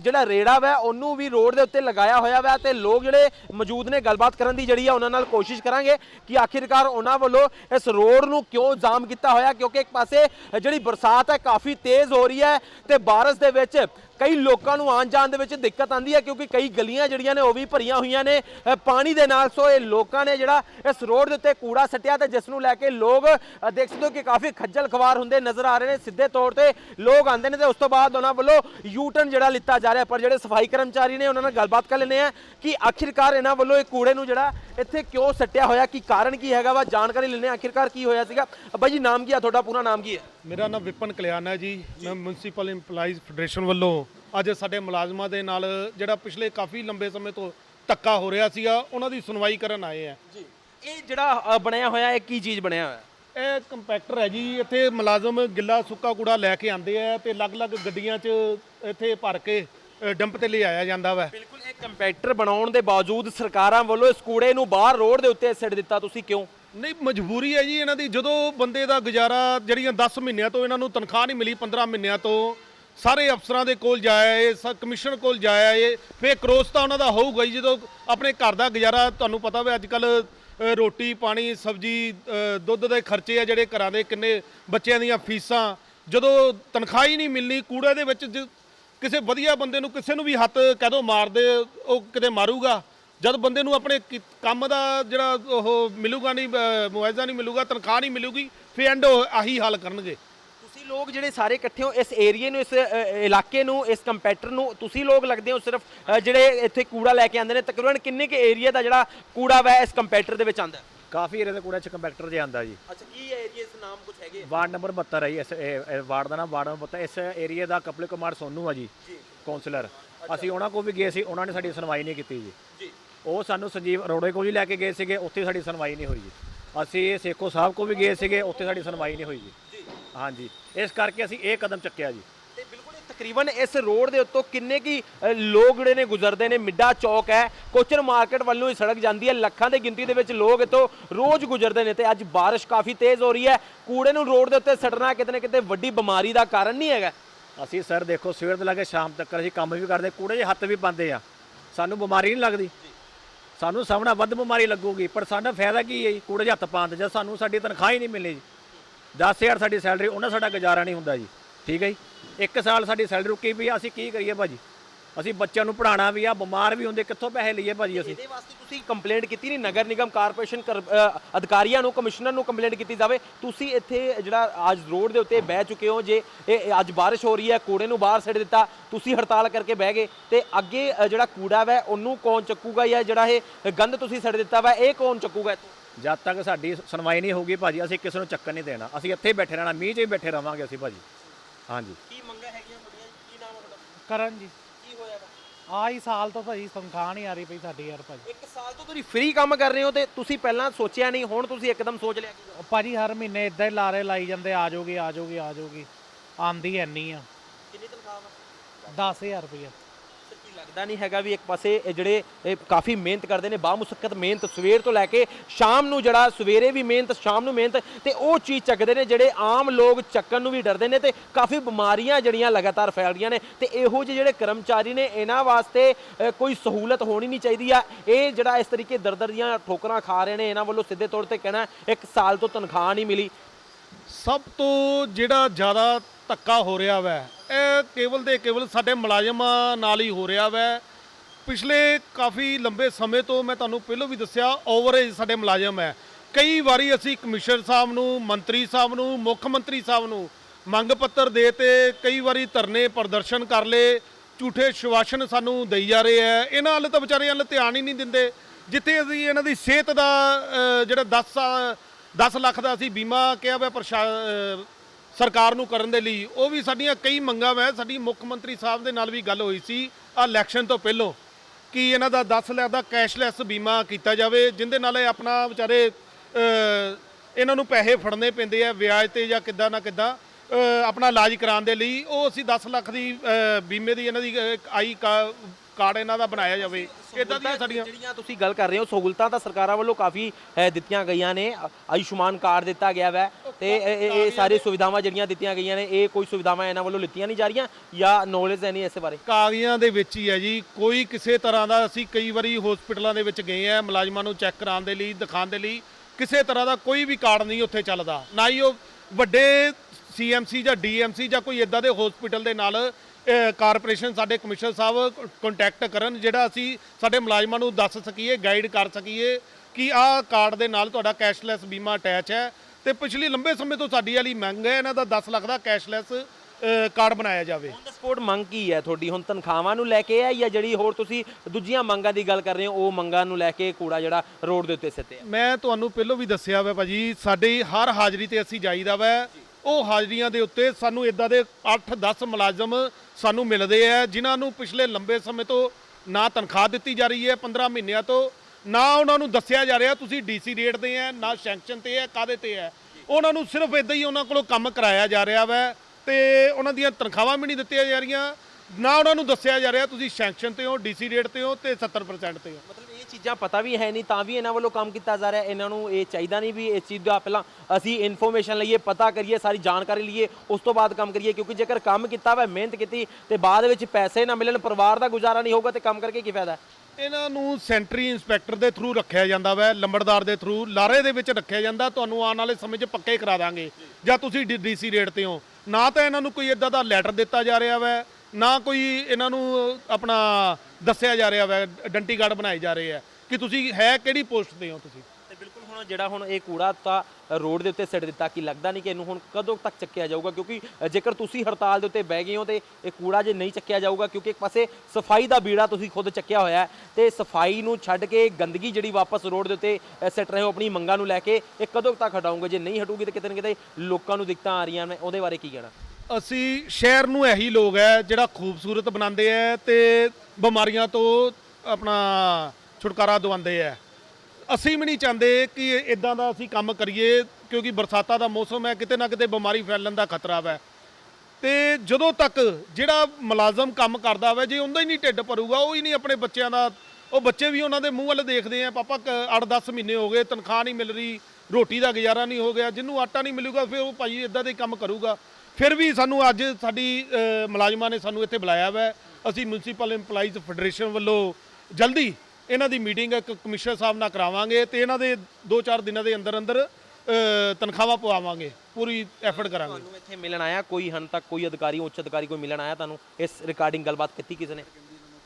ਜਿਹੜਾ ਰੇੜਾ ਵਾ, ਉਹਨੂੰ ਵੀ ਰੋਡ ਦੇ ਉੱਤੇ ਲਗਾਇਆ ਹੋਇਆ ਵਾ ਤੇ ਲੋਕ ਜਿਹੜੇ ਮੌਜੂਦ ਨੇ ਗੱਲਬਾਤ ਕਰਨ ਦੀ ਜਿਹੜੀ ਆ ਉਹਨਾਂ ਨਾਲ ਕੋਸ਼ਿਸ਼ ਕਰਾਂਗੇ ਕਿ ਆਖਿਰਕਾਰ ਉਹਨਾਂ ਵੱਲੋਂ ਇਸ ਰੋਡ ਨੂੰ ਕਿਉਂ ਜਾਮ ਕੀਤਾ ਹੋਇਆ? ਕਿਉਂਕਿ ਇੱਕ ਪਾਸੇ ਜਿਹੜੀ ਬਰਸਾਤ ਹੈ ਕਾਫੀ ਤੇਜ਼ ਹੋ ਰਹੀ ਹੈ ਤੇ ਬਾਰਿਸ਼ ਦੇ ਵਿੱਚ ਕਈ ਲੋਕਾਂ ਨੂੰ ਆਉਣ ਜਾਣ ਦੇ ਵਿੱਚ ਦਿੱਕਤ ਆਂਦੀ ਹੈ ਕਿਉਂਕਿ ਕਈ ਗਲੀਆਂ ਜਿਹੜੀਆਂ ਨੇ ਉਹ ਵੀ ਭਰੀਆਂ ਹੋਈਆਂ ਨੇ। ਪਾਣੀ ਦੇ ਨਾਲ ਸੋ ਇਹ ਲੋਕਾਂ ਨੇ ਜਿਹੜਾ ਇਸ ਰੋਡ ਦੇ ਉੱਤੇ ਕੂੜਾ ਸੱਟਿਆ ਤੇ ਜਿਸ ਨੂੰ ਲੈ ਕੇ ਲੋਕ ਅ, ਦੇਖ ਸਕਦੇ ਹੋ ਕਿ ਕਾਫੀ ਖੱਜਲ ਖਵਾਰ ਹੁੰਦੇ ਨਜ਼ਰ ਆ ਰਹੇ ਨੇ ਸਿੱਧੇ ਤੌਰ ਤੇ। ਲੋਕ ਆਂਦੇ ਨੇ ਤੇ ਉਸ ਤੋਂ ਬਾਅਦ ਉਹਨਾਂ ਵੱਲੋਂ ਯੂ ਟਰਨ ਜਿਹੜਾ ਲਿੱਤਾ ਜਾ ਰਿਹਾ ਪਰ ਜਿਹੜੇ ਸਫ਼ਾਈ ਕਰਮਚਾਰੀ ਨੇ ਉਹਨਾਂ ਨਾਲ ਗੱਲਬਾਤ ਕਰ ਲੈਂਦੇ ਆ ਕਿ ਆਖਿਰਕਾਰ ਇਹਨਾਂ ਵੱਲੋਂ ਇਹ ਕੂੜੇ ਨੂੰ ਜਿਹੜਾ ਇੱਥੇ ਕਿਉਂ ਸੱਟਿਆ ਹੋਇਆ ਕੀ ਕਾਰਨ ਕੀ ਹੈਗਾ ਵਾ ਜਾਣਕਾਰੀ ਲੈਣੇ ਆਖਿਰਕਾਰ ਕੀ ਹੋਇਆ ਸੀਗਾ? ਬਾਈ ਜੀ ਨਾਮ ਕੀ ਆ? ਤੁਹਾਡਾ ਪੂਰਾ ਨਾਮ ਕੀ ਹੈ? ਮੇਰਾ ਨਾਮ ਵਿਪਨ ਕਲਿਆਣ ਹੈ ਜੀ। ਮੈਂ ਮਿਊਨਿਸਪਲ EMPLOYEES ਫੈਡਰੇਸ਼ਨ ਵੱਲੋਂ ਅੱਜ ਸਾਡੇ ਮੁਲਾਜ਼ਮਾਂ ਦੇ ਨਾਲ ਜਿਹੜਾ ਪਿਛਲੇ ਕਾਫੀ ਲੰਬੇ ਸਮੇਂ ਤੋਂ ਧੱਕਾ ਹੋ ਰਿਹਾ ਸੀਗਾ ਉਹਨਾਂ ਦੀ ਸੁਣਵਾਈ ਕਰਨ ਆਏ ਆ। ਜੀ। ਇਹ ਜਿਹੜਾ ਬਣਿਆ ਹੋਇਆ ਇਹ ਕੀ ਚੀਜ਼ ਬਣਿਆ ਹੋਇਆ? ਇਹ ਕੰਪੈਕਟਰ ਹੈ ਜੀ। ਇੱਥੇ ਮੁਲਾਜ਼ਮ ਗਿੱਲਾ ਸੁੱਕਾ ਕੂੜਾ ਲੈ ਕੇ ਆਉਂਦੇ ਆ ਤੇ ਅਲੱਗ-ਅਲੱਗ ਗੱਡੀਆਂ 'ਚ ਇੱਥੇ ਭਰ ਕੇ ਡੰਪ ਤੇ ਲਿਆਇਆ ਜਾਂਦਾ ਵਾ। ਬਿਲਕੁਲ ਇਹ ਕੰਪੈਕਟਰ ਬਣਾਉਣ ਦੇ ਬਾਵਜੂਦ ਸਰਕਾਰਾਂ ਵੱਲੋਂ ਇਸ ਕੂੜੇ ਨੂੰ ਬਾਹਰ ਰੋਡ ਦੇ ਉੱਤੇ ਸਿੱਟ ਦਿੱਤਾ। ਤੁਸੀਂ ਕਿਉਂ? ਨਹੀਂ ਮਜਬੂਰੀ ਹੈ ਜੀ ਇਹਨਾਂ ਦੀ। ਜਦੋਂ ਬੰਦੇ ਦਾ ਗੁਜ਼ਾਰਾ ਜਿਹੜੀਆਂ 10 ਮਹੀਨਿਆਂ ਤੋਂ ਇਹਨਾਂ ਨੂੰ ਤਨਖਾਹ ਨਹੀਂ ਮਿਲੀ 15 ਮਹੀਨਿਆਂ ਤੋਂ ਸਾਰੇ ਅਫਸਰਾਂ ਦੇ ਕੋਲ ਜਾਇਆ ਏ ਸ ਕਮਿਸ਼ਨਰ ਕੋਲ ਜਾਇਆ ਏ ਫੇ ਕਰੋਸ ਤਾਂ ਉਹਨਾਂ ਦਾ ਹੋਊਗਾ ਹੀ ਜਦੋਂ ਆਪਣੇ ਘਰ ਦਾ ਗੁਜ਼ਾਰਾ ਤੁਹਾਨੂੰ ਪਤਾ ਵੀ ਅੱਜ ਕੱਲ ਰੋਟੀ ਪਾਣੀ ਸਬਜ਼ੀ ਦੁੱਧ ਦੇ ਖਰਚੇ ਆ ਜਿਹੜੇ ਘਰਾਂ ਦੇ ਕਿੰਨੇ ਬੱਚਿਆਂ ਦੀਆਂ ਫੀਸਾਂ ਜਦੋਂ ਤਨਖਾਹ ਹੀ ਨਹੀਂ ਮਿਲਣੀ ਕੂੜੇ ਦੇ ਵਿੱਚ ਜ- ਕਿਸੇ ਵਧੀਆ ਬੰਦੇ ਨੂੰ ਕਿਸੇ ਨੂੰ ਵੀ ਹੱਥ ਕਹਿ ਦੋ ਮਾਰ ਉਹ ਕਿਤੇ ਮਾਰੂਗਾ ਜਦ ਬੰਦੇ ਨੂੰ ਆਪਣੇ ਕੀ- ਕੰਮ ਦਾ ਜਿਹੜਾ ਉਹ ਮਿਲੂਗਾ ਨਹੀਂ ਅ, ਮੁਆਵਜ਼ਾ ਨਹੀਂ ਮਿਲੂਗਾ ਤਨਖਾਹ ਨਹੀਂ ਮਿਲੂਗੀ ਫੇ ਐਂਡ ਆਹੀ ਹਾਲ ਕਰਨਗੇ। ਤੁਸੀਂ ਲੋਕ ਜਿਹੜੇ ਸਾਰੇ ਇਕੱਠੇ ਹੋ ਇਸ ਏਰੀਏ ਨੂੰ ਇਸ ਇਲਾਕੇ ਨੂੰ ਇਸ ਕੰਪੈਕਟਰ ਨੂੰ ਤੁਸੀਂ ਲੋਕ ਲੱਗਦੇ ਹੋ ਸਿਰਫ ਜਿਹੜੇ ਇੱਥੇ ਕੂੜਾ ਲੈ ਕੇ ਆਉਂਦੇ ਨੇ ਤਕਰੀਬਨ ਕਿੰਨੇ ਕੇ ਏਰੀਆ ਦਾ ਜਿਹੜਾ ਕੂੜਾ ਵਾ ਇਸ ਕੰਪੈਕਟਰ ਦੇ ਵਿੱਚ ਆਉਂਦਾ ਕਾਫੀ ਏਰੀਆ ਦਾ ਕੂੜਾ ਚ ਕੰਪੈਕਟਰ ਜੇ ਆਂਦਾ ਜੀ। ਅੱਛਾ ਕੀ ਏਰੀਆ ਇਸ ਨਾਮ ਕੁਝ ਹੈਗੇ? ਵਾਰਡ ਨੰਬਰ 72 ਹੈ ਜੀ ਇਸ ਇਹ ਇਹ ਵਾਰਡ ਦਾ ਨਾਮ ਵਾਰਡ ਨੰਬਰ 72 ਇਸ ਏਰੀਆ ਦਾ ਕਪਲੇ ਕੁਮਾਰ ਸੋਨੂ ਆ ਜੀ ਕਾਉਂਸਲਰ ਅਸੀਂ ਉਹਨਾਂ ਕੋਲ ਵੀ ਗਏ ਸੀ ਉਹਨਾਂ ਨੇ ਸਾਡੀ ਸੁਣਵਾਈ ਨਹੀਂ ਕੀਤੀ ਜੀ। ਜੀ। ਉਹ ਸਾਨੂੰ ਸੰਜੀਵ ਅਰੋੜੇ ਕੋਲ ਹੀ ਲੈ ਕੇ ਗਏ ਸੀਗੇ ਉੱਥੇ ਸਾਡੀ ਸੁਣਵਾਈ ਨਹੀਂ ਹੋਈ ਜੀ। ਅਸੀਂ ਸੇਖੋ ਸਾਹਿਬ ਕੋਲ ਵੀ ਗਏ ਸੀਗੇ ਉੱਥੇ ਸਾਡੀ ਸੁਣਵਾਈ ਨਹੀਂ ਹੋਈ ਜੀ। ਹਾਂਜੀ। ਇਸ ਕਰਕੇ ਅਸੀਂ ਇਹ ਕਦਮ ਚੱਕਿਆ ਜੀ। ਤੇ ਬਿਲਕੁਲ ਇਹ ਤਕਰੀਬਨ ਇਸ ਰੋਡ ਦੇ ਉੱਤੋਂ ਕਿੰਨੇ ਕੀ ਅ, ਲੋਕ ਜਿਹੜੇ ਨੇ ਗੁਜ਼ਰਦੇ ਨੇ ਮਿੱਡਾ ਚੌਕ ਹੈ ਕੋਚਰ ਮਾਰਕੀਟ ਵੱਲੋਂ ਹੀ ਸੜਕ ਜਾਂਦੀ ਹੈ ਲੱਖਾਂ ਦੇ ਗਿਣਤੀ ਦੇ ਵਿੱਚ ਲੋਕ ਇੱਥੋਂ ਰੋਜ਼ ਗੁਜ਼ਰਦੇ ਨੇ ਤੇ ਅੱਜ ਬਾਰਿਸ਼ ਕਾਫੀ ਤੇਜ਼ ਹੋ ਰਹੀ ਹੈ। ਕੂੜੇ ਨੂੰ ਰੋਡ ਦੇ ਉੱਤੇ ਸੜਨਾ ਕਿਤੇ ਨਾ ਕਿਤੇ ਵੱਡੀ ਬਿਮਾਰੀ ਦਾ ਕਾਰਨ ਨਹੀਂ ਹੈਗਾ। ਅਸੀਂ ਸਰ ਦੇਖੋ ਸਵੇਰ ਤੋਂ ਲੈ ਕੇ ਸ਼ਾਮ ਤੱਕ ਅਸੀਂ ਕੰਮ ਵੀ ਕਰਦੇ ਕੂੜੇ 'ਚ ਹੱਥ ਵੀ ਪਾਉਂਦੇ ਆ। ਸਾਨੂੰ ਬਿਮਾਰੀ ਨਹੀਂ ਲੱਗਦੀ। ਸਾਨੂੰ ਸਾਹਮਣਾ ਵੱਧ ਬਿਮਾਰੀ ਲੱਗੂਗੀ ਪਰ ਸਾਡਾ ਫਾਇਦਾ ਕੀ ਹੈ ਜੀ ਕੂੜੇ 'ਚ ਹੱਥ ਪਾਉਣ ਦਾ ਜਦ ਸਾਨੂੰ ਸਾਡੀ ਤਨਖਾਹ ਹੀ ਨਹੀਂ ਮਿਲਣੀ ਜੀ। 10000 ਸਾਡੀ ਸੈਲਰੀ ਉਹਨਾਂ ਸਾਡਾ ਗੁਜ਼ਾਰਾ ਨਹੀਂ ਹੁੰਦਾ ਜੀ। ਠੀਕ ਹੈ ਜੀ? ਇੱਕ ਸਾਲ ਸਾਡੀ ਸੈਲਰੀ ਰੁਕੀ ਵੀ ਆ, ਅਸੀਂ ਕੀ ਕਰੀਏ ਭਾਜੀ? ਅਸੀਂ ਬੱਚਿਆਂ ਨੂੰ ਪੜ੍ਹਾਉਣਾ ਵੀ ਆ ਬਿਮਾਰ ਵੀ ਹੁੰਦੇ ਕਿੱਥੋਂ ਪੈਸੇ ਲਈਏ ਭਾਜੀ ਅਸੀਂ? ਇਹਦੇ ਵਾਸਤੇ ਤੁਸੀਂ ਕੰਪਲੇਂਟ ਕੀਤੀ ਨਹੀਂ? ਨਗਰ ਨਿਗਮ ਕਾਰਪੋਰੇਸ਼ਨ ਕਰ- ਅਧਿਕਾਰੀਆਂ ਨੂੰ ਕਮਿਸ਼ਨਰ ਨੂੰ ਕੰਪਲੇਂਟ ਕੀਤੀ ਜਾਵੇ। ਤੁਸੀਂ ਇੱਥੇ ਜਿਹੜਾ ਅੱਜ ਰੋਡ ਦੇ ਉੱਤੇ ਬਹਿ ਚੁੱਕੇ ਹੋ ਜੇ ਇਹ ਅੱਜ ਬਾਰਿਸ਼ ਹੋ ਰਹੀ ਹੈ ਕੂੜੇ ਨੂੰ ਬਾਹਰ ਸਿੱਟ ਦਿੱਤਾ ਤੁਸੀਂ ਹੜਤਾਲ ਕਰਕੇ ਬਹਿ ਗਏ। ਤੇ ਅੱਗੇ ਜਿਹੜਾ ਕੂੜਾ ਵੈ ਉਹਨੂੰ ਕੌਣ ਚੱਕੂਗਾ ਜਾਂ ਜਿਹੜਾ ਇਹ ਗੰਦ ਤੁਸੀਂ ਸਿੱਟ ਦਿੱਤਾ ਵਾ ਇਹ ਕੌਣ ਚੱਕੂਗਾ ਜਦ ਤੱਕ ਸਾਡੀ ਸੁਣਵਾਈ ਨਹੀਂ ਹੋਊਗੀ ਭਾਜੀ ਅਸੀਂ ਕਿਸੇ ਨੂੰ ਚੱਕਰ ਨਹੀਂ ਦੇਣਾ। ਅਸੀਂ ਇੱਥੇ ਹੀ ਬੈਠੇ ਰਹਿਣਾ ਮੀਂਹ 'ਚ ਹੀ ਬੈਠੇ ਰਵਾਂਗੇ ਅਸੀਂ ਭਾਜੀ। ਹਾਂਜੀ। ਕੀ ਮੰਗਾਂ ਹੈਗੀਆਂ ਤੁਹਾਡੀਆਂ ਕੀ ਨਾਮ ਹੈ ਤੁਹਾਡਾ? ਕਰਨ ਜੀ। ਕੀ ਹੋਇਆ ਵਾ? ਆਹ ਸਾਲ ਤੋਂ ਭਾਜੀ ਤਨਖਾਹ ਨਹੀਂ ਆ ਰਹੀ ਪਈ ਸਾਡੀ ਯਾਰ ਭਾਜੀ। ਇੱਕ ਸਾਲ ਤੋਂ ਤੁਸੀਂ ਫ੍ਰੀ ਕੰਮ ਕਰ ਰਹੇ ਹੋ ਤੇ ਤੁਸੀਂ ਪਹਿਲਾਂ ਸੋਚਿਆ ਨਹੀਂ ਹੁਣ ਤੁਸੀਂ ਇੱਕਦਮ ਸੋਚ ਲਿਆ ਕਿ ਉਹ ਭਾਜੀ ਹਰ ਮਹੀਨੇ ਇਦਾਂ ਹੀ ਲਾਰੇ ਲਾਈ ਜਾਂਦੇ ਆ ਜਾਓਗੇ ਆ ਜਾਓਗੇ ਆ ਜਾਓਗੇ। ਆਂਦੀ ਐਨੀ ਆ। ਕਿੰਨੀ ਤਨਖਾਹ ਵਾ? 10000 ਰੁਪਏ ਲੱਗਦਾ ਨਹੀਂ ਹੈਗਾ ਵੀ ਇੱਕ ਪਾਸੇ ਇਹ ਜਿਹੜੇ ਇਹ ਕਾਫੀ ਮਿਹਨਤ ਕਰਦੇ ਨੇ ਬਾਮੁਸ਼ੱਕਤ ਮਿਹਨਤ ਸਵੇਰ ਤੋਂ ਲੈ ਕੇ ਸ਼ਾਮ ਨੂੰ ਜਿਹੜਾ ਸਵੇਰੇ ਵੀ ਮਿਹਨਤ, ਸ਼ਾਮ ਨੂੰ ਮਿਹਨਤ ਤੇ ਉਹ ਚੀਜ਼ ਚੱਕਦੇ ਨੇ ਜਿਹੜੇ ਆਮ ਲੋਕ ਚੱਕਣ ਨੂੰ ਵੀ ਡਰਦੇ ਨੇ ਤੇ ਕਾਫੀ ਬਿਮਾਰੀਆਂ ਜਿਹੜੀਆਂ ਲਗਾਤਾਰ ਫੈਲ ਰਹੀਆਂ ਨੇ ਤੇ ਇਹੋ ਜਿਹੇ ਜਿਹੜੇ ਕਰਮਚਾਰੀ ਨੇ, ਇਹਨਾਂ ਵਾਸਤੇ ਕੋਈ ਸਹੂਲਤ ਹੋਣੀ ਨਹੀਂ ਚਾਹੀਦੀ ਆ। ਇਹ ਜਿਹੜਾ ਇਸ ਤਰੀਕੇ ਦਰਦਰ ਦੀਆਂ ਠੋਕਰਾਂ ਖਾ ਰਹੇ ਨੇ, ਇਹਨਾਂ ਵੱਲੋਂ ਸਿੱਧੇ ਤੌਰ ਤੇ ਕਹਿਣਾ ਇੱਕ ਸਾਲ ਤੋਂ ਤਨਖਾਹ ਨਹੀਂ ਮਿਲੀ। ਸਭ ਤੋਂ ਜਿਹੜਾ ਜ਼ਿਆਦਾ ਧੱਕਾ ਹੋ ਰਿਹਾ ਵੈ। ਇਹ ਕੇਵਲ ਦੇ ਕੇਵਲ ਸਾਡੇ ਮੁਲਾਜ਼ਮਾਂ ਨਾਲ ਹੀ ਹੋ ਰਿਹਾ ਵੈ। ਪਿਛਲੇ ਕਾਫੀ ਲੰਬੇ ਸਮੇਂ ਤੋਂ ਮੈਂ ਤੁਹਾਨੂੰ ਪਹਿਲਾਂ ਵੀ ਦੱਸਿਆ ਓਵਰੇਜ ਸਾਡੇ ਮੁਲਾਜ਼ਮ ਹੈ। ਕਈ ਵਾਰੀ ਅਸੀਂ ਕਮਿਸ਼ਨਰ ਸਾਹਿਬ ਨੂੰ, ਮੰਤਰੀ ਸਾਹਿਬ ਨੂੰ, ਮੁੱਖ ਮੰਤਰੀ ਸਾਹਿਬ ਨੂੰ ਮੰਗ ਪੱਤਰ ਦੇ ਤੇ ਕਈ ਵਾਰੀ ਧਰਨੇ ਪ੍ਰਦਰਸ਼ਨ ਕਰ ਲਏ, ਝੂਠੇ ਸ਼ਵਾਸ਼ਨ ਸਾਨੂੰ ਦੇਈ ਜਾ ਰਹੇ ਹੈ। ਇਹਨਾਂ ਵੱਲ ਤਾਂ ਵਿਚਾਰਿਆਂ ਵੱਲ ਧਿਆਨ ਹੀ ਨਹੀਂ ਦਿੰਦੇ। ਜਿੱਥੇ ਅਸੀਂ ਇਹਨਾਂ ਦੀ ਸਿਹਤ ਦਾ ਜਿਹੜਾ 10 ਸਾ- 10 ਲੱਖ ਦਾ ਅਸੀਂ ਬੀਮਾ ਕਿਹਾ ਵਾ ਪ੍ਰਸ਼ਾ ਸਰਕਾਰ ਨੂੰ ਕਰਨ ਦੇ ਲਈ। ਉਹ ਵੀ ਸਾਡੀਆਂ ਕਈ ਮੰਗਾਂ ਵੈ। ਸਾਡੀ ਮੁੱਖ ਮੰਤਰੀ ਸਾਹਿਬ ਦੇ ਨਾਲ ਵੀ ਗੱਲ ਹੋਈ ਸੀ। ਆ ਇਲੈਕਸ਼ਨ ਤੋਂ ਪਹਿਲਾਂ ਕਿ ਇਹਨਾਂ ਦਾ 10 ਲੱਖ ਦਾ ਕੈਸ਼ਲੈਸ ਬੀਮਾ ਕੀਤਾ ਜਾਵੇ, ਜਿੰਦੇ ਨਾਲ ਇਹ ਆਪਣਾ ਵਿਚਾਰੇ ਇਹਨਾਂ ਨੂੰ ਪੈਸੇ ਫੜਨੇ ਪੈਂਦੇ ਆ, ਵਿਆਜ ਤੇ ਜਾਂ ਕਿੱਦਾਂ ਨਾ ਕਿੱਦਾਂ। ਆਪਣਾ ਇਲਾਜ ਕਰਾਉਣ ਦੇ ਲਈ ਉਹ ਅਸੀਂ 10 ਲੱਖ ਦੀ ਬੀਮੇ ਦੀ ਇਹਨਾਂ ਦੀ ਆਈ ਕਾਰਡ ਇਹਨਾਂ ਦਾ ਬਣਾਇਆ ਜਾਵੇ। ਇਦਾਂ ਦੀਆਂ ਸਾਡੀਆਂ ਜਿਹੜੀਆਂ ਤੁਸੀਂ ਗੱਲ ਕਰ ਰਹੇ ਹੋ ਸਹੂਲਤਾਂ ਤਾਂ ਸਰਕਾਰਾਂ ਵੱਲੋਂ ਕਾਫੀ ਦਿੱਤੀਆਂ ਗਈਆਂ ਨੇ। ਆਯੁਸ਼ਮਾਨ ਕਾਰਡ ਦਿੱਤਾ ਗਿਆ ਵੈ। ਤੇ ਇਹ ਸਾਰੀ ਸੁਵਿਧਾਵਾਂ ਜਿਹੜੀਆਂ ਦਿੱਤੀਆਂ ਗਈਆਂ ਨੇ ਇਹ ਕੋਈ ਸੁਵਿਧਾਵਾਂ ਇਹਨਾਂ ਵੱਲੋਂ ਲਿੱਤੀਆਂ ਨਹੀਂ ਜਾ ਰਹੀਆਂ ਜਾਂ ਨੌਲੇਜ ਹੈ ਨਹੀਂ ਇਸ ਬਾਰੇ? ਕਾਗਜ਼ਾਂ ਦੇ ਵਿੱਚ ਹੀ ਹੈ ਜੀ। ਕੋਈ ਕਿਸੇ ਤਰ੍ਹਾਂ ਦਾ ਅਸੀਂ ਕਈ ਵਾਰੀ ਹਸਪੀਟਲਾਂ ਦੇ ਵਿੱਚ ਗਏ ਆ ਮੁਲਾਜ਼ਮਾਂ ਨੂੰ ਚੈੱਕ ਕਰਾਉਣ ਦੇ ਲਈ ਦਿਖਾਉਣ ਦੇ ਲਈ ਕਿਸੇ ਤਰ੍ਹਾਂ ਦਾ ਕੋਈ ਵੀ ਕਾਰਡ ਨਹੀਂ ਉੱਥੇ ਚੱਲਦਾ। ਨਾ ਹੀ ਉਹ ਵੱਡੇ ਸੀਐਮਸੀ ਜਾਂ ਡੀਐਮਸੀ ਜਾਂ ਕੋਈ ਇਦਾਂ ਦੇ ਹਸਪੀਟਲ ਦੇ ਨਾਲ ਕਾਰਪੋਰੇਸ਼ਨ ਸਾਡੇ ਕਮਿਸ਼ਨਰ ਸਾਹਿਬ ਕੰਟੈਕਟ ਕਰਨ ਜਿਹੜਾ ਅਸੀਂ ਸਾਡੇ ਮੁਲਾਜ਼ਮਾਂ ਨੂੰ ਦੱਸ ਸਕੀਏ ਗਾਈਡ ਕਰ ਸਕੀਏ ਕਿ ਆਹ ਕਾਰਡ ਦੇ ਨਾਲ ਤੁਹਾਡਾ ਕੈਸ਼ਲੈਸ ਬੀਮਾ ਅਟੈਚ ਹੈ ਤੇ ਪਿਛਲੀ ਲੰਬੇ ਸਮੇਂ ਤੋਂ ਸਾਡੀ ਵਾਲੀ ਮੰਗ ਹੈ ਇਹਨਾਂ ਦਾ 10 ਲੱਖ ਦਾ ਕੈਸ਼ਲੈਸ ਕਾਰਡ ਬਣਾਇਆ ਜਾਵੇ। ਔਨ ਦਾ ਸਪੋਰਟ ਮੰਗ ਕੀ ਹੈ ਤੁਹਾਡੀ? ਹੁਣ ਤਨਖਾਹਾਂ ਨੂੰ ਲੈ ਕੇ ਹੈ ਜਾਂ ਜਿਹੜੀ ਹੋਰ ਤੁਸੀਂ ਦੂਜੀਆਂ ਮੰਗਾਂ ਦੀ ਗੱਲ ਕਰ ਰਹੇ ਹੋ ਉਹ ਮੰਗਾਂ ਨੂੰ ਲੈ ਕੇ ਕੂੜਾ ਜਿਹੜਾ ਰੋਡ ਦੇ ਉੱਤੇ ਸਿੱਟੇ ਆ ਮੈਂ ਤੁਹਾਨੂੰ ਪਹਿਲਾਂ ਵੀ ਦੱਸਿਆ ਵਾ ਭਾਜੀ ਸਾਡੀ ਹਰ ਹਾਜ਼ਰੀ ਤੇ ਅਸੀਂ ਜਾਈਦਾ ਵਾ। ਉਹ ਹਾਜ਼ਰੀਆਂ ਦੇ ਉੱਤੇ ਸਾਨੂੰ ਇਦਾਂ ਦੇ 8-10 ਮੁਲਾਜ਼ਮ ਸਾਨੂੰ ਮਿਲਦੇ ਆ, ਜਿਨ੍ਹਾਂ ਨੂੰ ਪਿਛਲੇ ਲੰਬੇ ਸਮੇਂ ਤੋਂ ਨਾ ਤਨਖਾਹ ਦਿੱਤੀ ਜਾ ਰਹੀ ਹੈ 15 ਮਹੀਨਿਆਂ ਤੋਂ, ਨਾ ਉਹਨਾਂ ਨੂੰ ਦੱਸਿਆ ਜਾ ਰਿਹਾ ਤੁਸੀਂ ਡੀਸੀ ਰੇਟ ਤੇ ਹੈ ਨਾ ਸੈਂਕਸ਼ਨ ਤੇ ਹੈ ਕਾਦੇ ਤੇ ਹੈ ਉਹਨਾਂ ਨੂੰ ਸਿਰਫ ਇਦਾਂ ਹੀ ਉਹਨਾਂ ਕੋਲੋਂ ਕੰਮ ਕਰਾਇਆ ਜਾ ਰਿਹਾ ਵੈ ਤੇ ਉਹਨਾਂ ਦੀਆਂ ਤਨਖਾਹਾਂ ਵੀ ਨਹੀਂ ਦਿੱਤੀਆਂ ਜਾ ਰਹੀਆਂ, ਨਾ ਉਹਨਾਂ ਨੂੰ ਦੱਸਿਆ ਜਾ ਰਿਹਾ ਤੁਸੀਂ ਸੈਂਕਸ਼ਨ ਤੇ ਹੋ, ਡੀਸੀ ਰੇਟ ਤੇ ਹੋ ਤੇ 70% ਤੇ ਹੋ। ਚੀਜ਼ਾਂ ਪਤਾ ਵੀ ਹੈ ਨਹੀਂ ਤਾਂ ਵੀ ਇਹਨਾਂ ਵੱਲੋਂ ਕੰਮ ਕੀਤਾ ਜਾ ਰਿਹਾ। ਇਹਨਾਂ ਨੂੰ ਇਹ ਚਾਹੀਦਾ ਨਹੀਂ ਵੀ ਇਸ ਚੀਜ਼ ਦਾ ਪਹਿਲਾਂ ਅਸੀਂ ਇਨਫੋਰਮੇਸ਼ਨ ਲਈਏ, ਪਤਾ ਕਰੀਏ, ਸਾਰੀ ਜਾਣਕਾਰੀ ਲਈਏ, ਉਸ ਤੋਂ ਬਾਅਦ ਕੰਮ ਕਰੀਏ। ਕਿਉਂਕਿ ਜੇਕਰ ਕੰਮ ਕੀਤਾ ਵਾ, ਮਿਹਨਤ ਕੀਤੀ, ਤੇ ਬਾਅਦ ਵਿੱਚ ਪੈਸੇ ਨਾ ਮਿਲਣ, ਪਰਿਵਾਰ ਦਾ ਗੁਜ਼ਾਰਾ ਨਹੀਂ ਹੋਊਗਾ, ਤੇ ਕੰਮ ਕਰਕੇ ਕੀ ਫਾਇਦਾ? ਇਹਨਾਂ ਨੂੰ ਸੈਂਟਰੀ ਇੰਸਪੈਕਟਰ ਦੇ ਥਰੂ ਰੱਖਿਆ ਜਾਂਦਾ ਵੈ, ਲੰਬੜਦਾਰ ਦੇ ਥਰੂ ਲਾਰੇ ਦੇ ਵਿੱਚ ਰੱਖਿਆ ਜਾਂਦਾ। ਤੁਹਾਨੂੰ ਆਉਣ ਵਾਲੇ ਸਮੇਂ 'ਚ ਪੱਕੇ ਕਰਾ ਦਾਂਗੇ। ਜਾਂ ਤੁਸੀਂ ਡੀਸੀ ਰੇਟ ਤੇ ਹੋ। ਨਾ ਤਾਂ ਇਹਨਾਂ ਨੂੰ ਕੋਈ ਇਦਾਂ ਦਾ ਲੈਟਰ ਦਿੱਤਾ ਜਾ ਰਿਹਾ ਵੈ, ਨਾ ਕੋਈ ਇਹਨਾਂ ਨੂੰ ਆਪਣਾ ਦੱਸਿਆ ਜਾ ਰਿਹਾ ਵੈ, ਡੰਟੀ ਕਾਰਡ ਬਣਾਏ ਜਾ ਰਹੇ ਹੈ ਕਿ ਤੁਸੀਂ ਹੈ ਕਿਹੜੀ ਪੋਸਟ ਤੇ ਹੋ ਤੁਸੀਂ? ਤੇ ਬਿਲਕੁਲ ਹੁਣ ਜਿਹੜਾ ਹੁਣ ਇਹ ਕੂੜਾ ਤਾਂ ਰੋਡ ਦੇ ਉੱਤੇ ਸਿੱਟ ਦਿੱਤਾ, ਕਿ ਲੱਗਦਾ ਨਹੀਂ ਕਿ ਇਹਨੂੰ ਹੁਣ ਕਦੋਂ ਤੱਕ ਚੱਕਿਆ ਜਾਊਗਾ? ਕਿਉਂਕਿ ਜੇਕਰ ਤੁਸੀਂ ਹੜਤਾਲ ਦੇ ਉੱਤੇ ਬਹਿ ਗਏ ਹੋ ਤੇ ਇਹ ਕੂੜਾ ਜੇ ਨਹੀਂ ਚੱਕਿਆ ਜਾਊਗਾ, ਕਿਉਂਕਿ ਇੱਕ ਪਾਸੇ ਸਫ਼ਾਈ ਦਾ ਬੀੜਾ ਤੁਸੀਂ ਖੁਦ ਚੱਕਿਆ ਹੋਇਆ ਹੈ, ਤੇ ਸਫ਼ਾਈ ਨੂੰ ਛੱਡ ਕੇ ਗੰਦਗੀ ਜਿਹੜੀ ਵਾਪਸ ਰੋਡ ਦੇ ਉੱਤੇ ਸਿੱਟ ਰਹੇ ਹੋ, ਆਪਣੀ ਮੰਗਾਂ ਨੂੰ ਲੈ ਕੇ ਇਹ ਕਦੋਂ ਤੱਕ ਹਟਾਉਂਗੇ? ਜੇ ਨਹੀਂ ਹਟੂਗੀ ਤੇ ਕਿਤੇ ਨਾ ਕਿਤੇ ਲੋਕਾਂ ਨੂੰ ਦਿੱਕਤਾਂ ਆ ਰਹੀਆਂ ਨੇ, ਉਹਦੇ ਬਾਰੇ ਕੀ ਕਹਿਣਾ? ਅਸੀਂ ਸ਼ਹਿਰ ਨੂੰ ਇਹੀ ਲੋਕ ਹੈ ਜਿਹੜਾ ਖੂਬਸੂਰਤ ਬਣਾਉਂਦੇ ਹੈ ਤੇ ਬਿਮਾਰੀਆਂ ਤੋਂ ਆਪਣਾ ਛੁਟਕਾਰਾ ਦਿਵਾਉਂਦੇ ਹੈ। ਅਸੀਂ ਵੀ ਨਹੀਂ ਚਾਹੁੰਦੇ ਕਿ ਇਦਾਂ ਦਾ ਅਸੀਂ ਕੰਮ ਕਰੀਏ ਕਿਉਂਕਿ ਬਰਸਾਤਾਂ ਦਾ ਮੌਸਮ ਹੈ, ਕਿਤੇ ਨਾ ਕਿਤੇ ਬਿਮਾਰੀ ਫੈਲਣ ਦਾ ਖਤਰਾ ਹੈ। ਤੇ ਜਦੋਂ ਤੱਕ ਜਿਹੜਾ ਮੁਲਾਜ਼ਮ ਕੰਮ ਕਰਦਾ ਵਾ, ਜੇ ਉਹਦਾ ਹੀ ਨਹੀਂ ਢਿੱਡ ਭਰੂਗਾ, ਉਹ ਹੀ ਨਹੀਂ ਆਪਣੇ ਬੱਚਿਆਂ ਦਾ, ਉਹ ਬੱਚੇ ਵੀ ਉਹਨਾਂ ਦੇ ਮੂੰਹ ਵੱਲ ਦੇਖਦੇ ਆ, ਪਾਪਾ 8-10 ਮਹੀਨੇ ਹੋ ਗਏ, ਤਨਖਾਹ ਨਹੀਂ ਮਿਲ ਰਹੀ ਰੋਟੀ ਦਾ ਗੁਜ਼ਾਰਾ ਨਹੀਂ ਹੋ ਗਿਆ, ਜਿਹਨੂੰ ਆਟਾ ਨਹੀਂ ਮਿਲੂਗਾ, ਫਿਰ ਉਹ ਭਾਈ ਇਦਾਂ ਦੇ ਹੀ ਕੰਮ ਕਰੂਗਾ। ਫਿਰ ਵੀ ਸਾਨੂੰ ਅੱਜ ਸਾਡੀ ਮੁਲਾਜ਼ਮਾਂ ਨੇ ਸਾਨੂੰ ਇੱਥੇ ਬੁਲਾਇਆ ਵਾ। ਅਸੀਂ ਮਿਊਨਿਸਪਲ EMPLOYEES ਫੈਡਰੇਸ਼ਨ ਵੱਲੋਂ ਜਲਦੀ ਇਹਨਾਂ ਦੀ ਮੀਟਿੰਗ ਇੱਕ ਕਮਿਸ਼ਨਰ ਸਾਹਿਬ ਨਾਲ ਕਰਾਵਾਂਗੇ ਤੇ ਇਹਨਾਂ ਦੇ 2-4 ਦਿਨਾਂ ਦੇ ਅੰਦਰ ਅੰਦਰ ਤਨਖਾਹਾਂ ਪਵਾਵਾਂਗੇ। ਪੂਰੀ ਐਫਰਟ ਕਰਾਂਗੇ। ਤੁਹਾਨੂੰ ਇੱਥੇ ਮਿਲਣ ਆਇਆ? ਕੋਈ ਹਨ ਤੱਕ ਕੋਈ ਅਧਿਕਾਰੀ, ਉੱਚ ਅਧਿਕਾਰੀ ਕੋਈ ਮਿਲਣ ਆਇਆ ਤੁਹਾਨੂੰ? ਇਸ ਰਿਕਾਰਡਿੰਗ ਗੱਲਬਾਤ ਕੀਤੀ ਕਿਸੇ ਨੇ?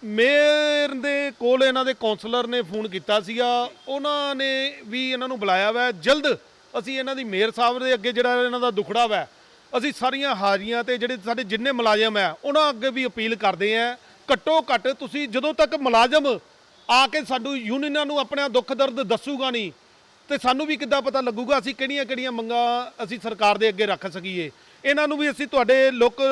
ਮੇਅਰ ਦੇ ਕੋਲ ਇਹਨਾਂ ਦੇ ਕਾਉਂਸਲਰ ਨੇ ਫੋਨ ਕੀਤਾ ਸੀਗਾ। ਉਹਨਾਂ ਨੇ ਵੀ ਇਹਨਾਂ ਨੂੰ ਬੁਲਾਇਆ ਵਾ। ਜਲਦ ਅਸੀਂ ਇਹਨਾਂ ਦੀ ਮੇਅਰ ਸਾਹਿਬ ਦੇ ਅੱਗੇ ਜਿਹੜਾ ਇਹਨਾਂ ਦਾ ਦੁਖੜਾ ਵਾ, ਅਸੀਂ ਸਾਰੀਆਂ ਹਾਜ਼ਰੀਆਂ ਤੇ ਜਿਹੜੇ ਸਾਡੇ ਜਿੰਨੇ ਮੁਲਾਜ਼ਮ ਆ, ਉਹਨਾਂ ਅੱਗੇ ਵੀ ਅਪੀਲ ਕਰਦੇ ਆ। ਘੱਟੋ ਘੱਟ ਤੁਸੀਂ ਜਦੋਂ ਤੱਕ ਮੁਲਾਜ਼ਮ ਆ ਕੇ ਸਾਨੂੰ ਯੂਨੀਅਨਾਂ ਨੂੰ ਆਪਣਾ ਦੁੱਖ ਦਰਦ ਦੱਸੂਗਾ ਨਹੀਂ, ਤੇ ਸਾਨੂੰ ਵੀ ਕਿੱਦਾਂ ਪਤਾ ਲੱਗੂਗਾ ਅਸੀਂ ਕਿਹੜੀਆਂ ਕਿਹੜੀਆਂ ਮੰਗਾਂ ਅਸੀਂ ਸਰਕਾਰ ਦੇ ਅੱਗੇ ਰੱਖ ਸਕੀਏ। ਇਹਨਾਂ ਨੂੰ ਵੀ ਅਸੀਂ ਤੁਹਾਡੇ ਲੋਕ